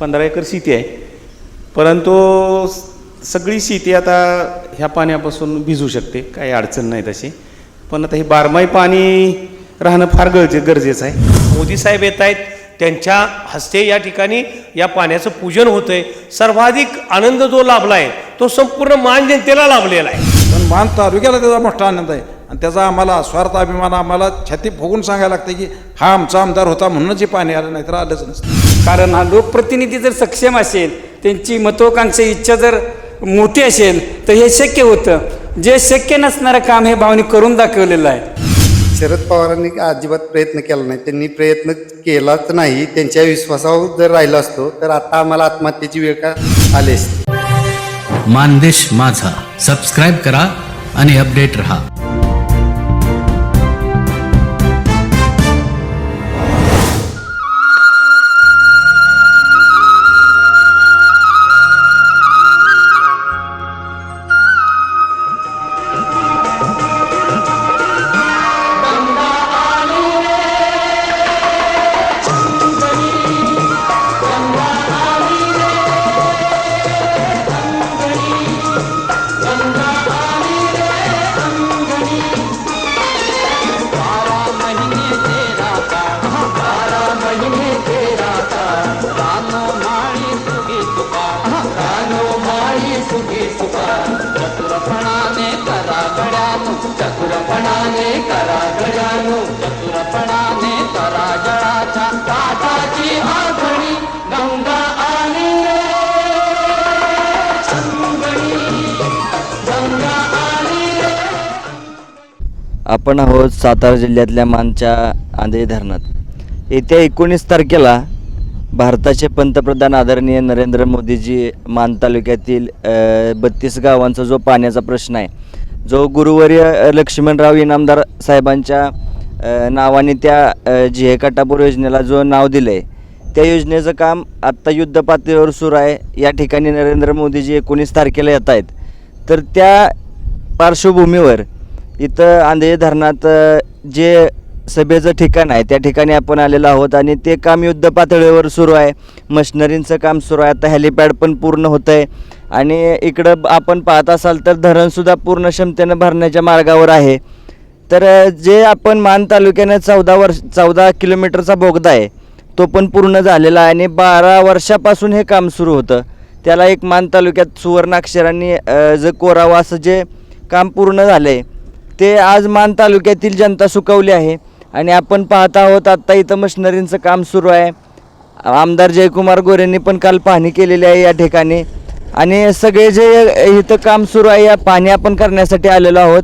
पंधरा एकर शेती आहे. परंतु सगळी शेती आता ह्या पाण्यापासून भिजू शकते काही अडचण नाही तशी. पण आता हे बारमाही पाणी राहणं फार गरजे गरजेचं आहे. मोदी साहेब येत आहेत त्यांच्या हस्ते या ठिकाणी या पाण्याचं पूजन होतंय. सर्वाधिक आनंद जो लाभला आहे तो संपूर्ण मान जनतेला लाभलेला आहे. पण मान तालुक्याला त्याचा मोठा आनंद आहे. आणि त्याचा आम्हाला स्वार्थ अभिमान आम्हाला छाती फुगून सांगायला लागतं की हा आमचा आमदार होता म्हणूनच हे पाणी आलं नाही तर आलंच नसतं. कारण हा लोकप्रतिनिधी जर सक्षम असेल त्यांची महत्वाकांक्षी इच्छा जर मोठी असेल तर हे शक्य होतं. जे शक्य नसणारं काम हे भावनी करून दाखवलेलं आहे. शरद पवारांनी अजिबात प्रयत्न केला नाही. त्यांनी प्रयत्न केलाच नाही. त्यांच्या विश्वासावर जर राहिला असतो तर आता आम्हाला आत्महत्येची वेळ का आली असती? मानदेश माझा. सबस्क्राईब करा आणि अपडेट रहा. आपण आहोत सातारा जिल्ह्यातल्या मानच्या आंधळी धरणात. येत्या एकोणीस तारखेला भारताचे पंतप्रधान आदरणीय नरेंद्र मोदीजी मान तालुक्यातील बत्तीस गावांचा जो पाण्याचा प्रश्न आहे जो गुरुवर्य लक्ष्मणराव इनामदार साहेबांच्या नावाने त्या अ, हे काटापूर योजनेला जो नाव दिलं आहे त्या योजनेचं काम आत्ता युद्ध पातळीवर सुरू आहे. या ठिकाणी नरेंद्र मोदीजी एकोणीस तारखेला येत आहेत. तर त्या पार्श्वभूमीवर इथं आंधळी धरणात जे सभेचं ठिकाण आहे त्या ठिकाणी आपण आलेलो आहोत आणि ते काम युद्ध पातळीवर सुरू आहे. मशिनरींचं काम सुरू आहे. आता हेलिपॅड पण पूर्ण होतं आहे आणि इकडं आपण पाहत असाल तर धरणसुद्धा पूर्ण क्षमतेनं भरण्याच्या मार्गावर आहे. तर जे आपण मान तालुक्यानं चौदा वर्ष चौदा किलोमीटरचा बोगदा आहे तो पण पूर्ण झालेला आहे आणि बारा वर्षापासून हे काम सुरू होतं. त्याला एक मान तालुक्यात सुवर्णाक्षरांनी अ, जे कोरावं असं जे काम पूर्ण झालं आहे ते आज मान तालुक्यातील जनता सुकवली आहे. आणि आपण पाहत आहोत आत्ता इथं मशिनरींचं काम सुरू आहे. आमदार जयकुमार गोरेंनी पण काल पाहणी केलेली आहे या ठिकाणी. आणि सगळे जे इथं काम सुरू आहे या पाहणी आपण करण्यासाठी आलेलो आहोत.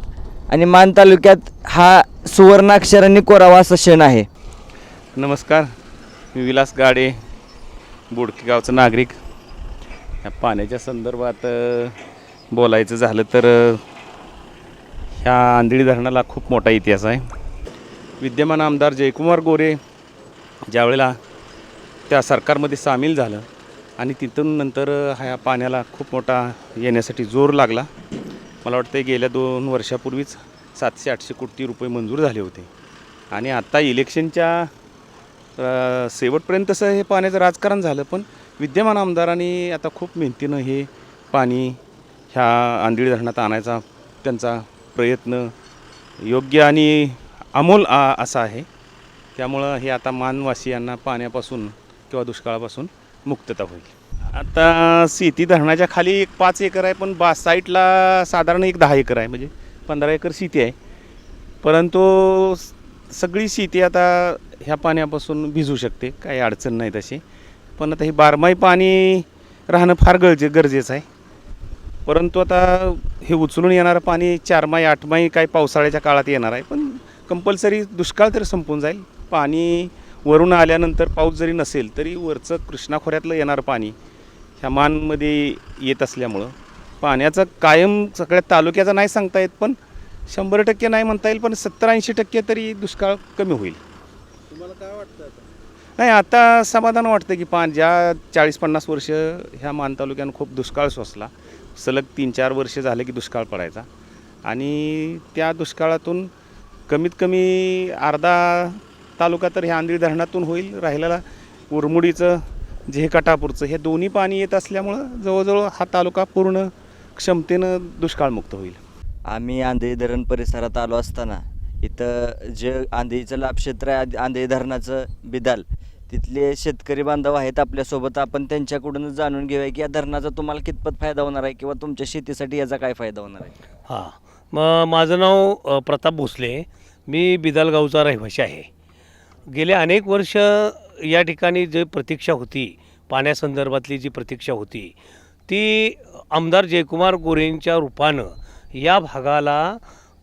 आणि मान तालुक्यात हा सुवर्णाक्षरांनी कोरावा असं क्षण आहे. नमस्कार. मी विलास गाडे बोडकी गावचं नागरिक. ह्या पाण्याच्या संदर्भात बोलायचं झालं तर ह्या आंधळी धरणाला खूप मोठा इतिहास आहे. विद्यमान आमदार जयकुमार गोरे ज्यावेळेला त्या सरकारमध्ये सामील झालं आणि तिथून नंतर ह्या पाण्याला खूप मोठा येण्यासाठी जोर लागला. मला वाटतं गेल्या दोन वर्षापूर्वीच सातशे आठशे कोटी रुपये मंजूर झाले होते. आणि आत्ता इलेक्शनच्या शेवटपर्यंत तसं हे पाण्याचं राजकारण झालं पण विद्यमान आमदारांनी आता खूप मेहनतीनं हे पाणी ह्या आंधळी धरणात आणायचा त्यांचा प्रयत्न योग्य आणि अमोल असा आहे. त्यामुळं हे आता मानवासियांना पाण्यापासून किंवा दुष्काळापासून मुक्तता होईल. आता शेती धरणाच्या खाली एक पाच एकर आहे पण बा साईटला साधारण एक दहा एकर आहे म्हणजे पंधरा एकर शेती आहे. परंतु सगळी शेती आता ह्या पाण्यापासून भिजू शकते काही अडचण नाही तशी. पण आता हे बारमाही पाणी राहणं फार गरजे गरजेचं आहे. परंतु आता हे उचलून येणारं पाणी चार माही आठ माही काही पावसाळ्याच्या काळात येणार आहे. पण कंपल्सरी दुष्काळ तर संपून जाईल. पाणी वरून आल्यानंतर पाऊस जरी नसेल तरी वरचं कृष्णा खोऱ्यातलं येणारं पाणी ह्या मानमध्ये येत असल्यामुळं. पाण्याचं कायम सगळ्या तालुक्याचा नाही सांगता येत पण शंभर टक्के नाही म्हणता येईल पण सत्तर ऐंशी टक्के तरी दुष्काळ कमी होईल. नाही आता समाधान वाटतं की पा ज्या चाळीस पन्नास वर्ष ह्या मान तालुक्यानं खूप दुष्काळ सोसला. सलग तीन चार वर्ष झाले की दुष्काळ पडायचा. आणि त्या दुष्काळातून कमीत कमी अर्धा तालुका तर ह्या आंधळी धरणातून होईल. राहिलेला उरमुडीचं जे कटापूरचं हे दोन्ही पाणी येत असल्यामुळं जवळजवळ हा तालुका पूर्ण क्षमतेनं दुष्काळमुक्त होईल. आम्ही आंधळी धरण परिसरात आलो असताना इथं जे आंधळीचं लाभक्षेत्र आहे आंधळी धरणाचं बिदाल तिथले शेतकरी बांधव आहेत आपल्यासोबत. आपण त्यांच्याकडून जाणून घेऊया की या धरणाचा तुम्हाला कितपत फायदा होणार आहे किंवा तुमच्या शेतीसाठी याचा काय फायदा होणार आहे? हां. मग माझं नाव प्रताप भोसले. मी बिदालगावचा रहिवाशी आहे. गेले अनेक वर्ष या ठिकाणी जे प्रतीक्षा होती पाण्यासंदर्भातली जी प्रतीक्षा होती ती आमदार जयकुमार गोरेंच्या रूपानं या भागाला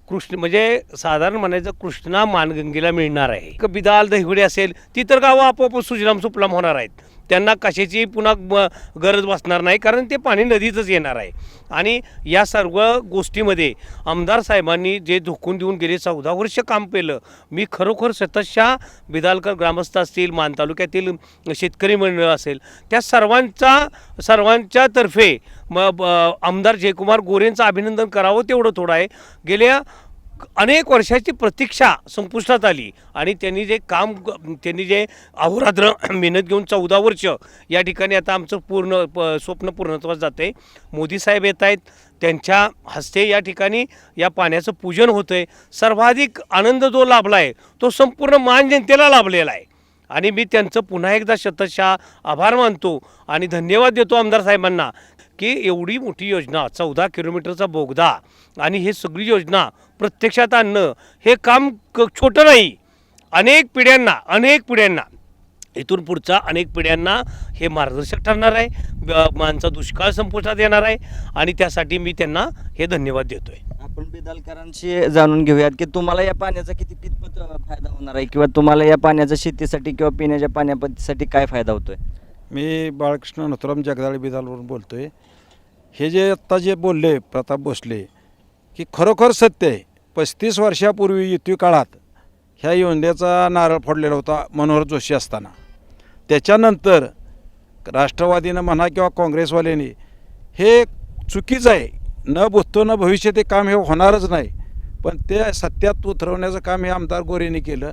कृष्ण म्हणजे साधारण म्हणायचं कृष्णा मानगंगेला मिळणार आहे. बिदाल दहिवडे असेल ती तर गावं आपोआप सुजलाम सुपलाम होणार आहेत. त्यांना कशाची पुन्हा गरज बसणार नाही कारण ते पाणी नदीतच येणार आहे. आणि या सर्व गोष्टीमध्ये आमदार साहेबांनी जे झोकून देऊन गेले चौदा वर्ष काम केलं. मी खरोखर सततशा बिदालकर ग्रामस्थ असतील मान तालुक्यातील शेतकरी मंडळ असेल त्या सर्वांचा सर्वांच्या तर्फे मग ब- आमदार जयकुमार गोरेंचं अभिनंदन करावं तेवढं थोडं आहे. गेल्या अनेक वर्षाची प्रतीक्षा संपुष्टात आली आणि त्यांनी जे काम त्यांनी जे अहोरात्र मेहनत घेऊन चौदा वर्ष या ठिकाणी आता आमचं पूर्ण प स्वप्न पूर्णत्वास जातं आहे मोदी साहेब येत आहेत. त्यांच्या हस्ते या ठिकाणी या पाण्याचं पूजन होतं आहे सर्वाधिक आनंद जो लाभला आहे तो संपूर्ण मान जनतेला लाभलेला आहे. आणि मी त्यांचं पुन्हा एकदा शतशः आभार मानतो आणि धन्यवाद देतो आमदार साहेबांना. की एवढी मोठी योजना चौदा किलोमीटरचा बोगदा आणि ही सगळी योजना प्रत्यक्षात आणणं हे काम क छोटं नाही. अनेक पिढ्यांना अनेक पिढ्यांना इथून पुढचा अनेक पिढ्यांना हे मार्गदर्शक ठरणार आहे. माणसा दुष्काळ संपुष्टात येणार आहे आणि त्यासाठी मी त्यांना हे धन्यवाद देतो आहे आपण बेदालकरांशी जाणून घेऊयात की तुम्हाला या पाण्याचा किती कितपत फायदा होणार आहे किंवा तुम्हाला या पाण्याचा शेतीसाठी किंवा पिण्याच्या पाण्यासाठी काय फायदा होतोय? मी बाळकृष्ण नथुराम जगदाळे बिदालवरून बोलतो आहे हे जे आत्ता जे बोलले प्रताप भोसले की खरोखर सत्य आहे. पस्तीस वर्षापूर्वी युती काळात ह्या योजनेचा नारळ फोडलेला होता मनोहर जोशी असताना. त्याच्यानंतर राष्ट्रवादीनं म्हणा किंवा काँग्रेसवाल्यांनी हे चुकीचं आहे. न बुजतो न भविष्य ते काम हे होणारच नाही. पण ते सत्यात उतरवण्याचं काम हे आमदार गोरेने केलं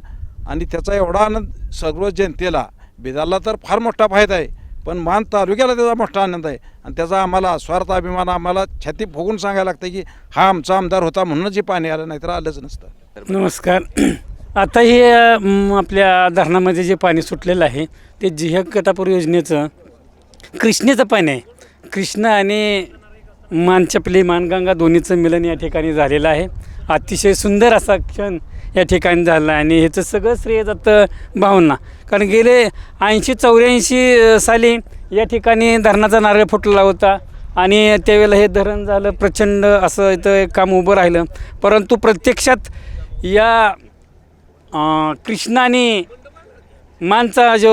आणि त्याचा एवढा आनंद सर्व जनतेला बिदारला तर फार मोठा फायदा आहे. पण मान तालुक्याला त्याचा मोठा आनंद आहे. आणि त्याचा आम्हाला स्वार्थ अभिमान आम्हाला छाती फुगून सांगायला लागतं की हा आमचा आमदार होता म्हणूनच हे पाणी आलं नाही तर आलंच नसतं. नमस्कार. आता हे आपल्या धरणामध्ये जे पाणी सुटलेलं आहे ते जिहक कटापूर योजनेचं कृष्णेचं पाणी आहे. कृष्णा आणि मानचपली मानगंगा दोन्हीचं मिलन या ठिकाणी झालेलं आहे. अतिशय सुंदर असा क्षण या ठिकाणी झालं आणि ह्याचं सगळं श्रेय जातं भावना कारण गेले ऐंशी चौऱ्याऐंशी साली या ठिकाणी धरणाचा नारळ फुटला होता आणि त्यावेळेला हे धरण झालं प्रचंड असं इथं एक काम उभं राहिलं. परंतु प्रत्यक्षात या कृष्णाने मानचा जो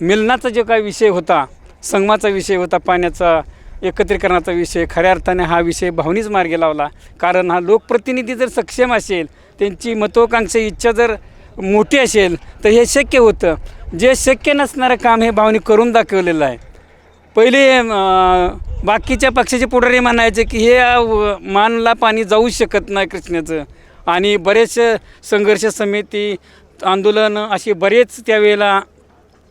मिलनाचा जो काही विषय होता संगमाचा विषय होता पाण्याचा एकत्रीकरणाचा विषय खऱ्या अर्थाने हा विषय भावनीच मार्गी लावला. कारण हा लोकप्रतिनिधी जर सक्षम असेल त्यांची महत्त्वाकांक्षा इच्छा जर मोठी असेल तर हे शक्य होतं. जे शक्य नसणारं काम हे भावनी करून दाखवलेलं आहे. पहिले बाकीच्या पक्षाचे पुढारी म्हणायचे की हे मानला पाणी जाऊच शकत नाही कृष्णाचं. आणि बरेच संघर्ष समिती आंदोलन असे बरेच त्यावेळेला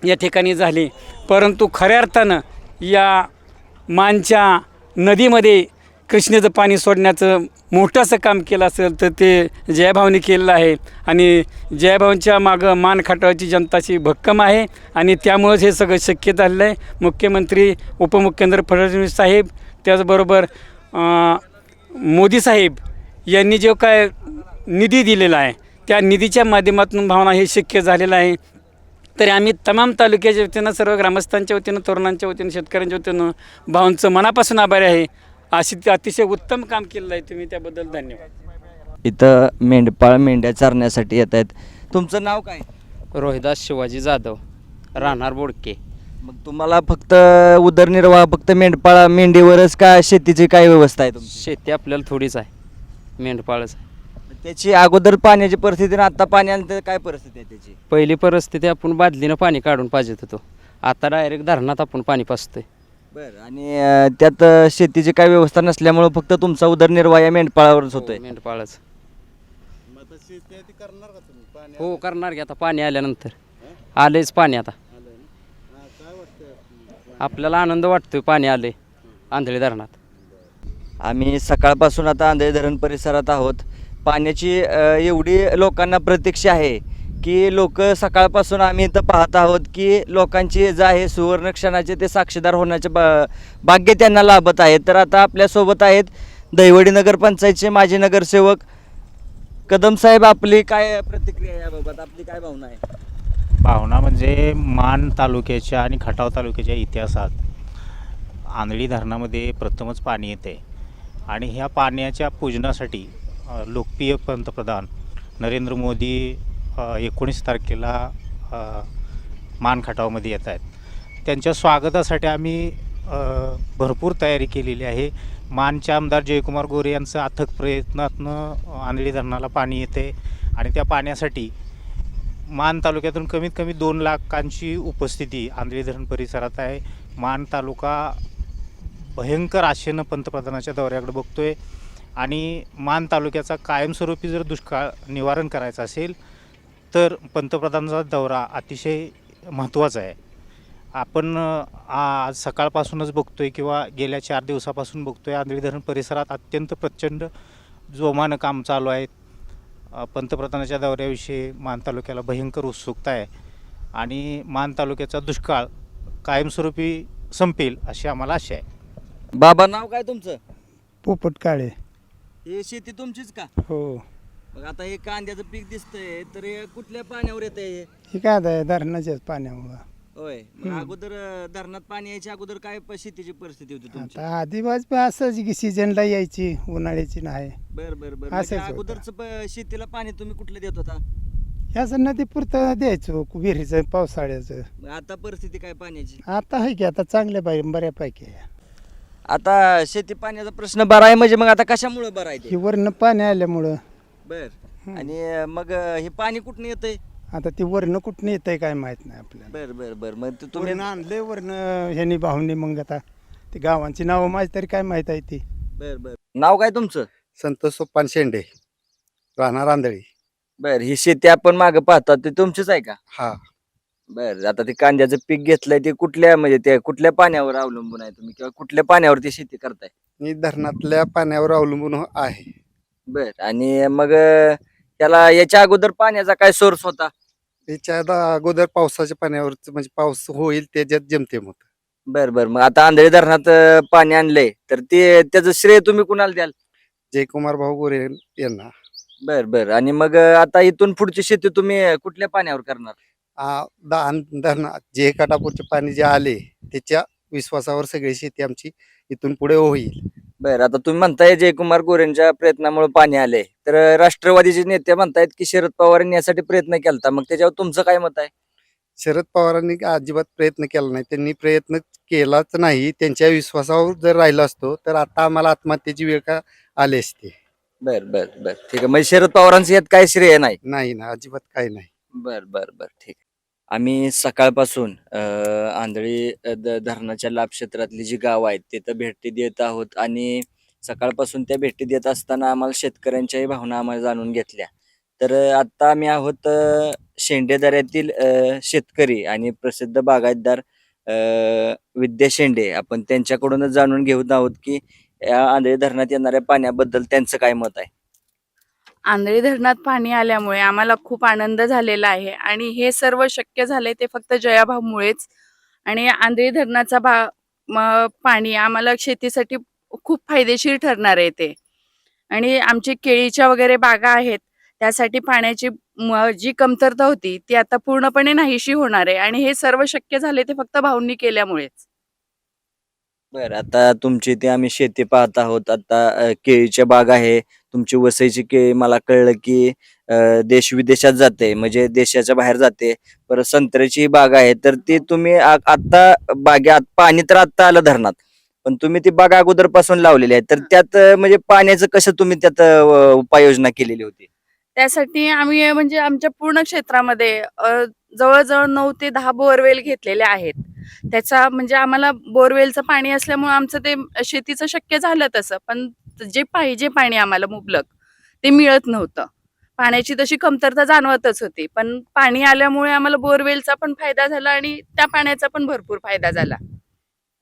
या ठिकाणी झाले. परंतु खऱ्या अर्थानं या मानच्या नदीमध्ये कृष्णेचं पाणी सोडण्याचं मोठंसं काम केलं असेल तर ते जयभावने केलेलं आहे. आणि जयभावनच्या मागं मान खटावाची जनताची भक्कम आहे आणि त्यामुळंच हे सगळं शक्य झालेलं आहे. मुख्यमंत्री उपमुख्यमंत्री फडणवीस साहेब त्याचबरोबर मोदी साहेब यांनी जो काय निधी दिलेला आहे त्या निधीच्या माध्यमातून भावना हे शक्य झालेलं आहे. तरी आम्ही तमाम तालुक्याच्या वतीनं सर्व ग्रामस्थांच्या वतीनं तरुणांच्या वतीनं शेतकऱ्यांच्या वतीनं भावांचं मनापासून आभारी आहे. अशी अतिशय उत्तम काम केलेलं आहे तुम्ही त्याबद्दल धन्यवाद. इथं मेंढपाळ मेंढ्या चारण्यासाठी येत आहेत. तुमचं नाव काय? रोहिदास शिवाजी जाधव राहणार बोडके. मग तुम्हाला फक्त उदरनिर्वाह फक्त मेंढपाळ मेंढीवरच का शेतीची काय व्यवस्था आहे तुमची? शेती आपल्याला थोडीच आहे मेंढपाळच आहे. त्याची अगोदर पाण्याची परिस्थिती आणि आता पाणी आलं तर काय परिस्थिती आहे त्याची? पहिली परिस्थिती आपण बादलीनं पाणी काढून पाहिजेत होतो. आता डायरेक्ट धरणात आपण पाणी पाजतोय. बरं आणि अं, त्यात अं, शेतीची काय व्यवस्था नसल्यामुळं फक्त तुमचा उदरनिर्वाह या मेंढपाळावरच होतोय. मेंढपाळच. हो करणार की आता पाणी आल्यानंतर. आलेच पाणी आता. आपल्याला? आनंद वाटतोय पाणी आले आंधळी धरणात. आम्ही सकाळपासून आता आंधळी धरण परिसरात आहोत. पाण्याची एवढी लोकांना प्रतीक्षा आहे की लोक सकाळपासून आम्ही इथं पाहत आहोत की लोकांची जे आहे सुवर्ण क्षणाचे ते साक्षीदार होण्याचे बा भाग्य त्यांना लाभत आहे. तर आता आपल्यासोबत आहेत दैवडी नगरपंचायतचे माजी नगरसेवक. कदम साहेब आपली काय प्रतिक्रिया याबाबत? आपली काय भावना आहे? भावना म्हणजे मान तालुक्याच्या आणि खटाव तालुक्याच्या इतिहासात आंधळी धरणामध्ये प्रथमच पाणी येते. आणि ह्या पाण्याच्या पूजनासाठी लोकप्रिय पंतप्रधान नरेंद्र मोदी एकोणीस तारखेला अ, मान येत आहेत. त्यांच्या स्वागतासाठी आम्ही भरपूर तयारी केलेली आहे. मानचे आमदार जयकुमार गोरे यांचं अथक प्रयत्नातनं आंधळी धरणाला पाणी येते आणि त्या पाण्यासाठी मान तालुक्यातून कमीत कमी दोन लाखांची उपस्थिती आंधळी धरण परिसरात आहे. मान तालुका भयंकर आशेनं पंतप्रधानाच्या दौऱ्याकडे बघतोय. आणि मान तालुक्याचा कायमस्वरूपी जर दुष्काळ निवारण करायचं असेल तर पंतप्रधानाचा दौरा अतिशय महत्त्वाचा आहे. आपण आज सकाळपासूनच बघतोय किंवा गेल्या चार दिवसापासून बघतोय आंधळी धरण परिसरात अत्यंत प्रचंड जोमानं काम चालू आहे अ, पंतप्रधानाच्या दौऱ्याविषयी मान तालुक्याला भयंकर उत्सुकता आहे. आणि मान तालुक्याचा दुष्काळ कायमस्वरूपी संपेल अशी आम्हाला आशा आहे. बाबा नाव काय तुमचं? पोपट काळे हे शेती तुमचीच का? हो. मग आता हे कांद्याचं पीक दिसतंय तर हे कुठल्या पाण्यावर येतंय हे? हे काय आहे धरणाच्याच पाण्यामुळं होय. मग अगोदर अं, धरणात पाणी यायच्या अगोदर काय प- शेतीची परिस्थिती होती तुमची? आता आदिवास बी असंच की सीजनला यायची उन्हाळ्याची नाही. बर बर बर. असंच होतं. अगोदरच प- शेतीला पाणी तुम्ही कुठलं देत होता? ह्याच नदी पुरतं द्यायचो विहिरीचं पावसाळ्याचं. मग आता परिस्थिती काय पाण्याची? आता आहे की आता चांगल्या पाहिजे बऱ्यापैकी आहे. आता शेती पाण्याचा प्रश्न बरा आहे म्हणजे मग आता कशामुळे बरा आहे ही वरनं पाणी आल्यामुळं. बर. आणि अं, मग अं, हे पाणी कुठनं येतंय? आता ती वरनं कुठनं येतंय काय माहीत नाही आपल्याला. बर बर बर. मग ते तुम्ही तुम्ही आणले वरनं ह्यानी भाऊनी मग आता. ती गावांची नावं माझी तरी काय माहीत आहे ती. बर बर. नाव काय तुमचं? संतोष सोपान शेंडे राहणार आंधळी बर ही शेती आपण मागं पाहतात ते तुमचीच आहे का? हा. बर आता ते कांद्याचं पीक घेतलंय ते कुठल्या म्हणजे ते कुठल्या पाण्यावर अवलंबून आहे तुम्ही? किंवा कुठल्या पाण्यावर ती शेती करताय? मी धरणातल्या पाण्यावर अवलंबून आहे. बर आणि मग अं, त्याला याच्या अगोदर पाण्याचा काय सोर्स होता? त्याच्या आदा अगोदर पावसाच्या पाण्यावर म्हणजे पाऊस होईल त्याच्यात जमतेम होत बर बर मग आता आंधळी धरणात अं, पाणी आणलंय तर ते त्याचं श्रेय तुम्ही कुणाला द्याल? जयकुमार भाऊ गोरे यांना. बर बर आणि मग अं, आता इथून पुढची शेती तुम्ही अं, कुठल्या पाण्यावर करणार? दान धरणा जे काटापूरचे पाणी जे आले त्याच्या विश्वासावर सगळी शेती आमची इथून पुढे होईल. बर आता तुम्ही म्हणताय जयकुमार गोरेंच्या प्रयत्नामुळे पाणी आले. तर राष्ट्रवादीचे नेते म्हणतायत की शरद पवारांनी यासाठी प्रयत्न केलता. मग त्याच्यावर तुमचं काय मत आहे? शरद पवारांनी अजिबात प्रयत्न केला नाही. त्यांनी प्रयत्न केलाच नाही. त्यांच्या विश्वासावर जर राहिला असतो तर आता आम्हाला आत्महत्येची वेळ का आली असती? बर बर बर. ठीक आहे. म्हणजे शरद पवारांचं यात काय श्रेय नाही? नाही ना अजिबात काही नाही. बर बर बर. ठीक आहे. आम्ही सकाळपासून अं, आंधळी अं, ध- धरणाच्या लाभ क्षेत्रातली जी गाव आहेत तिथं भेटी देत आहोत आणि सकाळपासून त्या भेटी देत असताना आम्हाला शेतकऱ्यांच्याही भावना आम्हाला जाणून घेतल्या. तर आत्ता आम्ही आहोत शेंडेदऱ्यातील शेंडे दऱ्यातील शेतकरी आणि प्रसिद्ध बागायतदार विद्या शेंडे. आपण त्यांच्याकडूनच जाणून घेऊन आहोत की या आंधळी धरणात येणाऱ्या पाण्याबद्दल त्यांचं काय मत आहे? आंधळी धरणात पाणी आल्यामुळे आम्हाला खूप आनंद झालेला आहे. आणि हे सर्व शक्य झाले ते फक्त जयाभाऊमुळेच. आणि आंधळी धरणाचा भा पाणी आम्हाला शेतीसाठी खूप फायदेशीर ठरणार आहे ते. आणि आमची केळीच्या वगैरे बागा आहेत त्यासाठी पाण्याची जी कमतरता होती ती आता पूर्णपणे नाहीशी होणार आहे. आणि हे सर्व शक्य झाले ते फक्त भाऊंनी केल्यामुळेच. बरं आता तुमची ते आम्ही शेती पाहत आहोत. आता केळीच्या बाग आहे तुमची वसईची केळी मला कळलं की देश विदेशात जाते म्हणजे देशाच्या बाहेर जाते परत संत्र्याची बाग आहे तर ती तुम्ही आता बागेत पाणी तर आता आलं धरणात पण तुम्ही ती बाग अगोदरपासून लावलेली आहे तर त्यात म्हणजे पाण्याचं कसं तुम्ही त्यात उपाययोजना केलेली होती? त्यासाठी आम्ही म्हणजे आमच्या पूर्ण क्षेत्रामध्ये जवळजवळ नऊ ते दहा बोरवेल घेतलेले आहेत. त्याचा म्हणजे आम्हाला बोरवेलचं पाणी असल्यामुळे आमचं ते शेतीचं शक्य झालं तसं पण जे पाहिजे पाणी आम्हाला मुबलक. ते मिळत नव्हतं. पाण्याची तशी कमतरता जाणवतच होती. पण पाणी आल्यामुळे आम्हाला बोरवेलचा पण फायदा झाला आणि त्या पाण्याचा पण भरपूर फायदा झाला.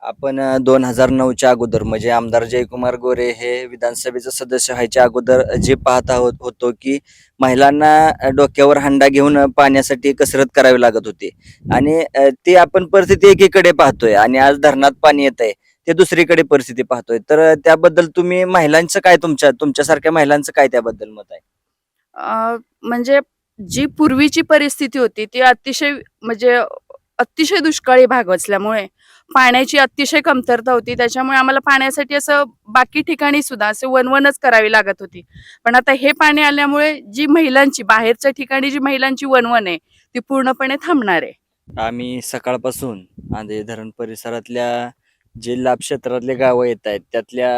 आपण दोन हजार नऊच्या अगोदर म्हणजे आमदार जयकुमार गोरे हे विधानसभेचं सदस्य व्हायच्या अगोदर जे पाहत आहोत होतो की महिलांना डोक्यावर हंडा घेऊन पाण्यासाठी कसरत करावी लागत होती. आणि ती आपण परिस्थिती एकीकडे पाहतोय आणि आज धरणात पाणी येत आहे ते दुसरीकडे परिस्थिती पाहतोय. तर त्याबद्दल तुम्ही महिलांचं काय तुमच्या तुमच्यासारख्या महिलांचं काय त्याबद्दल मत आहे? म्हणजे जी पूर्वीची परिस्थिती होती ती अतिशय म्हणजे अतिशय दुष्काळी भाग असल्यामुळे पाण्याची अतिशय कमतरता होती. त्याच्यामुळे आम्हाला पाण्यासाठी असं बाकी ठिकाणी सुद्धा असे वनवनच करावी लागत होती. पण आता हे पाणी आल्यामुळे जी महिलांची बाहेरच्या ठिकाणी जी महिलांची वनवन आहे ती पूर्णपणे थांबणार आहे. आम्ही सकाळपासून आंधे धरण परिसरातल्या जे लाभ क्षेत्रातले गावं येत आहेत त्यातल्या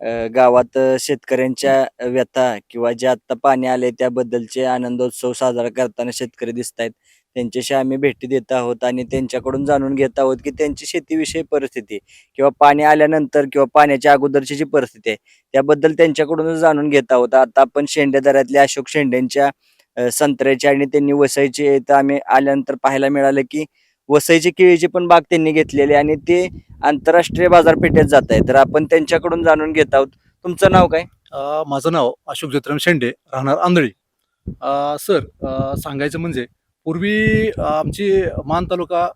अ, गावात अ, शेतकऱ्यांच्या व्यथा किंवा जे आत्ता पाणी आले त्याबद्दलचे आनंदोत्सव साजरा करताना शेतकरी दिसत आहेत त्यांच्याशी आम्ही भेटी देत आहोत आणि त्यांच्याकडून जाणून घेत आहोत की त्यांची शेतीविषयी परिस्थिती किंवा पाणी आल्यानंतर किंवा पाण्याच्या अगोदरची जी परिस्थिती आहे त्याबद्दल त्यांच्याकडूनच जाणून घेत आहोत. आता आपण शेंड्या दऱ्यातल्या अशोक शेंड्यांच्या अ, संत्र्याची आणि त्यांनी वसईची इथं आम्ही आल्यानंतर पाहायला मिळालं की वसईची केळीची पण बाग त्यांनी घेतलेली आहे आणि ते आंतरराष्ट्रीय बाजारपेठेत जात आहे तर आपण त्यांच्याकडून जाणून घेत आहोत. तुमचं नाव काय? अ, माझं नाव अशोक ज्योतिराम शेंडे राहणार आंधळी. अ, सर अ, सांगायचं म्हणजे पूर्वी अ, आमची मान तालुका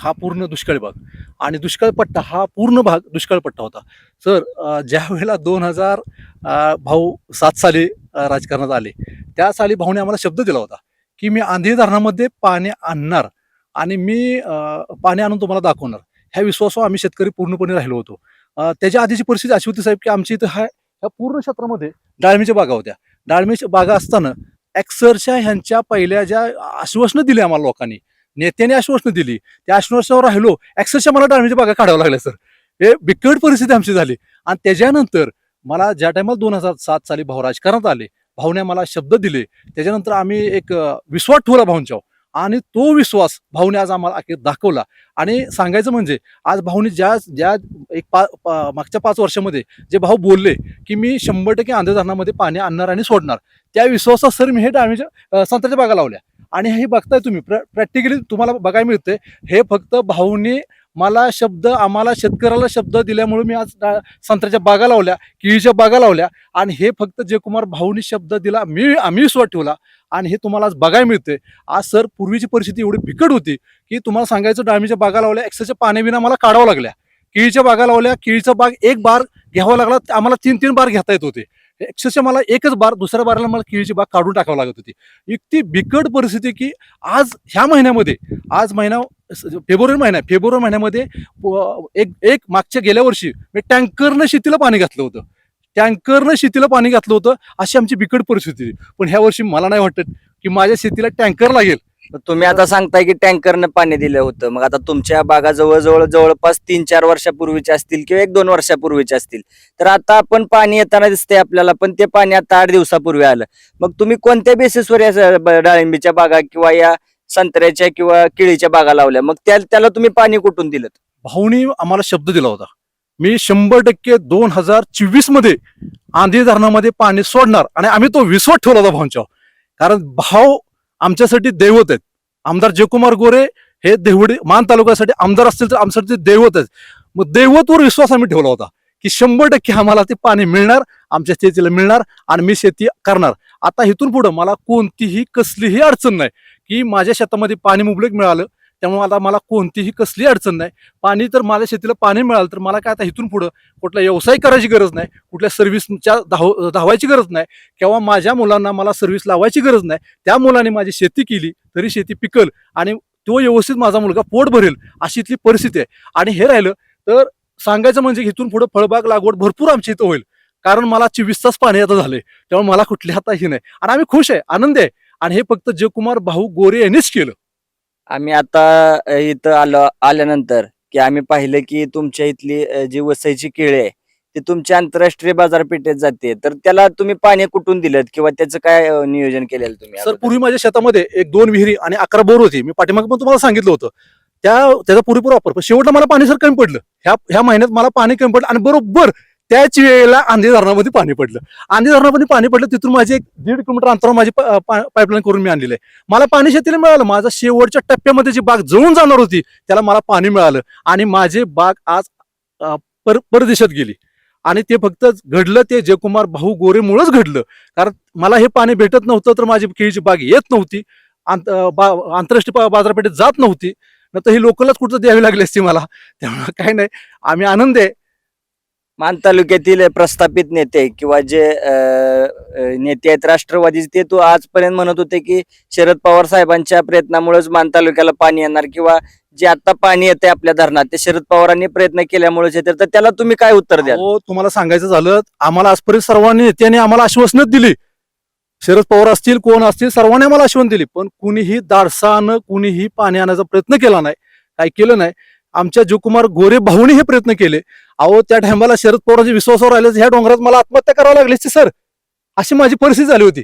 हा पूर्ण दुष्काळी भाग आणि दुष्काळ पट्टा हा पूर्ण भाग दुष्काळ पट्टा होता. सर अ, ज्या वेळेला दोन हजार भाऊ सात साली अ, राजकारणात आले त्या साली भाऊने आम्हाला शब्द दिला होता की मी आंधी धरणामध्ये पाणी आणणार. आणि मी पाणी आणून तुम्हाला दाखवणार. ह्या विश्वासावर आम्ही शेतकरी पूर्णपणे राहिलो होतो. त्याच्या आधीची परिस्थिती अशी होती साहेब की आमची इथं हा ह्या पूर्ण क्षेत्रामध्ये डाळमीच्या बागा होत्या. डाळमीच्या बागा असताना अक्षरशः ह्यांच्या पहिल्या ज्या आश्वासनं दिली आम्हाला लोकांनी नेत्याने आश्वासनं दिली. त्या आश्वासनावर राहिलो अक्षरशः मला डाळमीच्या बागा काढाव्या लागल्या सर. हे बिकट परिस्थिती आमची झाली. आणि त्याच्यानंतर मला ज्या टायमाला दोन हजार सात साली भाऊ राजकारणात आले भाऊने मला शब्द दिले. त्याच्यानंतर आम्ही एक विश्वास ठेवला भाऊंच्यावर आणि तो विश्वास भाऊने आज आम्हाला अखेर दाखवला. आणि सांगायचं म्हणजे आज भाऊने ज्या ज्या एक पा पा- मागच्या पाच वर्षामध्ये जे भाऊ बोलले की मी शंभर टक्के आंध्र धरणामध्ये पाणी आणणार आणि सोडणार त्या विश्वासात सर मी हे डाळमीच्या संत्र्याच्या बागा लावल्या. आणि हे बघताय तुम्ही प्र प्रॅक्टिकली तुम्हाला बघायला मिळते हे फक्त भाऊने मला शब्द आम्हाला शेतकऱ्याला शब्द दिल्यामुळे मी आज संत्र्याच्या बागा लावल्या केळीच्या बागा लावल्या. आणि हे फक्त जयकुमार भाऊनी शब्द दिला मी आम्ही विश्वास ठेवला. आणि हे तुम्हाला आज बघायला मिळते आज सर पूर्वीची परिस्थिती एवढी बिकट होती की तुम्हाला सांगायचं डाळमीच्या बागा लावल्या एक्सेसच्या पाण्याविना मला काढावं लागल्या. केळीच्या बागा लावल्या केळीचा बाग एक बार घ्यावा लागला आम्हाला तीन तीन बार घेता येत होते. अक्षरशः मला एकच बार दुसऱ्या बाराला मला केळीची बाग काढून टाकावं लागत होती. इतकी बिकट परिस्थिती की आज ह्या महिन्यामध्ये आज महिना फेब्रुवारी महिना फेब्रुवारी महिन्यामध्ये एक एक मागच्या गेल्या वर्षी मी टँकरनं शेतीला पाणी घातलं होतं. टँकरनं शेतीला पाणी घातलं होतं अशी आमची बिकट परिस्थिती होती. पण ह्या वर्षी मला नाही वाटत की माझ्या शेतीला टँकर लागेल. मग तुम्ही आता सांगताय की टँकरनं पाणी दिलं होतं. मग आता तुमच्या बागा जवळजवळ जवळपास तीन चार वर्षापूर्वीच्या असतील किंवा एक दोन वर्षापूर्वीच्या असतील. तर आता आपण पाणी येताना दिसतंय आपल्याला पण ते पाणी आता आठ दिवसापूर्वी आलं. मग तुम्ही कोणत्या बेसिसवर या डाळिंबीच्या बागा किंवा या संत्र्याच्या किंवा केळीच्या बागा लावल्या? मग त्या त्याला तुम्ही पाणी कुठून दिलं? भाऊनी आम्हाला शब्द दिला होता. मी शंभर टक्के दोन हजार चोवीसमध्ये आंधी धरणामध्ये पाणी सोडणार आणि आम्ही तो विश्वास ठेवला होता भाऊंच्या कारण भाऊ आमच्यासाठी दैवत आहेत. आमदार जयकुमार गोरे हे देवडी मान तालुक्यासाठी आमदार असतील तर आमच्यासाठी दैवत आहेत. मग दैवतवर विश्वास आम्ही ठेवला होता की शंभर टक्के आम्हाला ते पाणी मिळणार आमच्या शेतीला मिळणार आणि मी शेती करणार. आता इथून पुढं मला कोणतीही कसलीही अडचण नाही की माझ्या शेतामध्ये पाणी मुबलक मिळालं त्यामुळे आता मला कोणतीही कसली अडचण नाही. पाणी तर माझ्या शेतीला पाणी मिळालं तर मला काय आता इथून पुढं कुठला व्यवसाय करायची गरज नाही. कुठल्या सर्व्हिसच्या धाव धावायची गरज नाही. किंवा माझ्या मुलांना मला सर्व्हिस लावायची गरज नाही. त्या मुलाने माझी शेती केली तरी शेती पिकल आणि तो व्यवस्थित माझा मुलगा पोट भरेल अशी इथली परिस्थिती आहे. आणि हे राहिलं तर सांगायचं म्हणजे इथून पुढं फळबाग लागवड भरपूर आमची इथं होईल. कारण मला चोवीस तास पाणी आता झाले त्यामुळे मला कुठली आता हे नाही. आणि आम्ही खुश आहे आनंद आहे. आणि हे फक्त जयकुमार भाऊ गोरे यांनीच केलं. आम्ही आता इथं आलो आल्यानंतर की आम्ही पाहिलं की तुमच्या इथली जी वसईची केळी आहे ती तुमच्या आंतरराष्ट्रीय बाजारपेठेत जाते. तर त्याला तुम्ही पाणी कुठून दिलं किंवा त्याचं काय नियोजन केलेलं तुम्ही सर? पूर्वी माझ्या शेतामध्ये एक दोन विहिरी आणि अकरा बोर होती. मी पाठीमागे पण तुम्हाला सांगितलं होतं. त्या त्याचा पुरेपूर वापर. पण शेवटला मला पाणी सर कमी पडलं. ह्या ह्या महिन्यात मला पाणी कमी पडलं आणि बरोबर त्याच वेळेला आंधी धरणामध्ये पाणी पडलं. आंधी धरणामध्ये पाणी पडलं तिथून माझे एक दीड किलोमीटर अंतरावर माझी पाईपलाईन करून मी आणलेलं आहे. मला पाणी शेतीला मिळालं. माझा शेवटच्या टप्प्यामध्ये जी बाग जळून जाणार होती त्याला मला पाणी मिळालं. आणि माझी बाग आज पर परदेशात गेली. आणि ते फक्त घडलं ते जयकुमार भाऊ गोरेमुळंच घडलं. कारण मला हे पाणी भेटत नव्हतं तर माझी केळीची बाग येत नव्हती. आंत बा आंतरराष्ट्रीय बाजारपेठेत जात नव्हती. न तर ही लोकलच कुठं द्यावी लागली असती मला. त्यामुळे काय नाही. आम्ही आनंद आहे. मान तालुक्यातील प्रस्थापित नेते किंवा जे नेते आहेत राष्ट्रवादीचे ते तो आजपर्यंत म्हणत होते की शरद पवार साहेबांच्या प्रयत्नामुळेच मान तालुक्याला पाणी येणार किंवा जे आता पाणी येते आपल्या धरणात ते शरद पवारांनी प्रयत्न केल्यामुळेच येते. तर त्याला तुम्ही काय उत्तर द्या हो तुम्हाला सांगायचं झालं आम्हाला आजपर्यंत सर्वांनी नेत्याने आम्हाला आश्वासनच दिली. शरद पवार असतील कोण असतील सर्वांनी आम्हाला आश्वासन दिली. पण कुणीही दाडसानं कुणीही पाणी आणण्याचा प्रयत्न केला नाही काय केलं नाही. आमच्या जीवकुमार गोरे भाऊनी हे प्रयत्न केले. अहो त्या टायमाला शरद पवारांच्या विश्वासावर आले ह्या डोंगरात मला आत्महत्या करावी लागली असते सर. अशी माझी परिस्थिती झाली होती.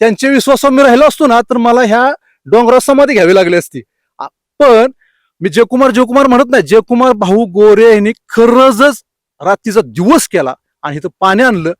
त्यांच्या विश्वासावर मी राहिलो असतो ना तर मला ह्या डोंगरात समाधी घ्यावी लागली असती. पण मी जयकुमार जयकुमार म्हणत नाही. जयकुमार भाऊ गोरे यांनी खरंच रात्रीचा दिवस केला आणि इथं पाणी आणलं.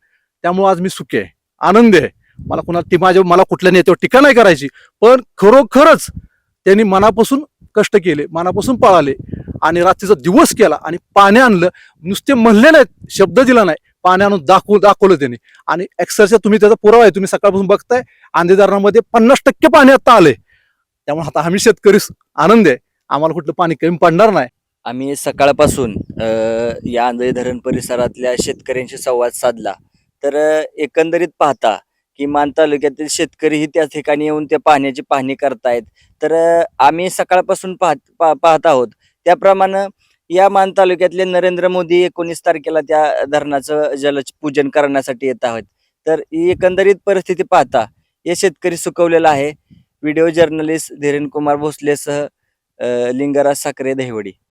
त्यामुळे आज मी सुखी आहे. आनंदी आहे. मला कुणाला ती माझ्या मला कुठल्या नेत्यावर टीका नाही करायची. पण खरोखरच त्यांनी मनापासून कष्ट केले मनापासून पळाले आणि रात्रीचा दिवस केला आणि पाणी आणलं. नुसते म्हणले नाहीत शब्द दिला नाही. पाणी आणून दाखवू दाखवलं त्यांनी. आणि अक्षरशः तुम्ही त्याचा पुरावा आहे तुम्ही सकाळपासून बघताय आंधेदारणामध्ये पन्नास टक्के पाणी आता आले त्यामुळे आता आम्ही शेतकरी आनंद आहे. आम्हाला कुठलं पाणी कमी पडणार नाही. आम्ही सकाळपासून या आंधळी धरण परिसरातल्या शेतकऱ्यांशी संवाद साधला. तर एकंदरीत पाहता की मान तालुक्यातील शेतकरीही त्या ठिकाणी येऊन त्या पाण्याची पाहणी करतायत. तर आम्ही सकाळपासून पाहत पा- पाहत आहोत. त्याप्रमाणे या मान तालुक्यातले नरेंद्र मोदी एकोणीस तारखेला त्या धरणाचं जलपूजन करण्यासाठी येत आहोत. तर ही एकंदरीत परिस्थिती पाहता हे शेतकरी सुकवलेला आहे. व्हिडिओ जर्नलिस्ट धीरेन कुमार भोसलेसह लिंगराज साखरे दहिवडी.